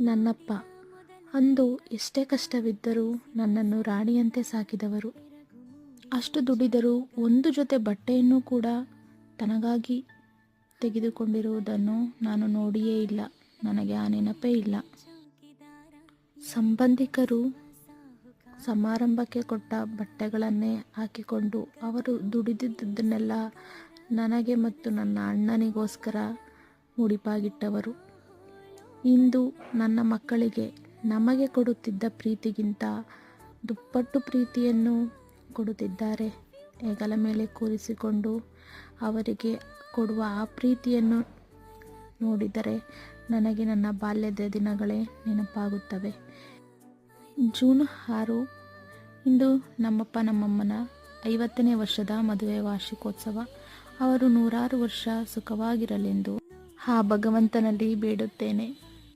ನನ್ನಪ್ಪ. ಅಂದು ಎಷ್ಟೇ ಕಷ್ಟವಿದ್ದರೂ ನನ್ನನ್ನು ರಾಣಿಯಂತೆ ಸಾಕಿದವರು. ಅಷ್ಟು ದುಡಿದರೂ ಒಂದು ಜೊತೆ ಬಟ್ಟೆಯನ್ನು ಕೂಡ ತನಗಾಗಿ ತೆಗೆದುಕೊಂಡಿರುವುದನ್ನು ನಾನು ನೋಡಿಯೇ ಇಲ್ಲ. ನನಗೆ ಆ ನೆನಪೇ ಇಲ್ಲ. ಸಂಬಂಧಿಕರು ಸಮಾರಂಭಕ್ಕೆ ಕೊಟ್ಟ ಬಟ್ಟೆಗಳನ್ನೇ ಹಾಕಿಕೊಂಡು ಅವರು ದುಡಿದಿದ್ದನ್ನೆಲ್ಲ ನನಗೆ ಮತ್ತು ನನ್ನ ಅಣ್ಣನಿಗೋಸ್ಕರ ಮುಡಿಪಾಗಿಟ್ಟವರು. ಇಂದು ನನ್ನ ಮಕ್ಕಳಿಗೆ ನಮಗೆ ಕೊಡುತ್ತಿದ್ದ ಪ್ರೀತಿಗಿಂತ ದುಪ್ಪಟ್ಟು ಪ್ರೀತಿಯನ್ನು ಕೊಡುತ್ತಿದ್ದಾರೆ. ಹೆಗಲ ಮೇಲೆ ಕೂರಿಸಿಕೊಂಡು ಅವರಿಗೆ ಕೊಡುವ ಆ ಪ್ರೀತಿಯನ್ನು ನೋಡಿದರೆ ನನಗೆ ನನ್ನ ಬಾಲ್ಯದ ದಿನಗಳೇ ನೆನಪಾಗುತ್ತವೆ. ಜೂನ್ ಆರು, ಇಂದು ನಮ್ಮಪ್ಪ ನಮ್ಮಮ್ಮನ ಐವತ್ತನೇ ವರ್ಷದ ಮದುವೆ ವಾರ್ಷಿಕೋತ್ಸವ. ಅವರು ನೂರಾರು ವರ್ಷ ಸುಖವಾಗಿರಲೆಂದು ಆ ಭಗವಂತನಲ್ಲಿ ಬೇಡುತ್ತೇನೆ.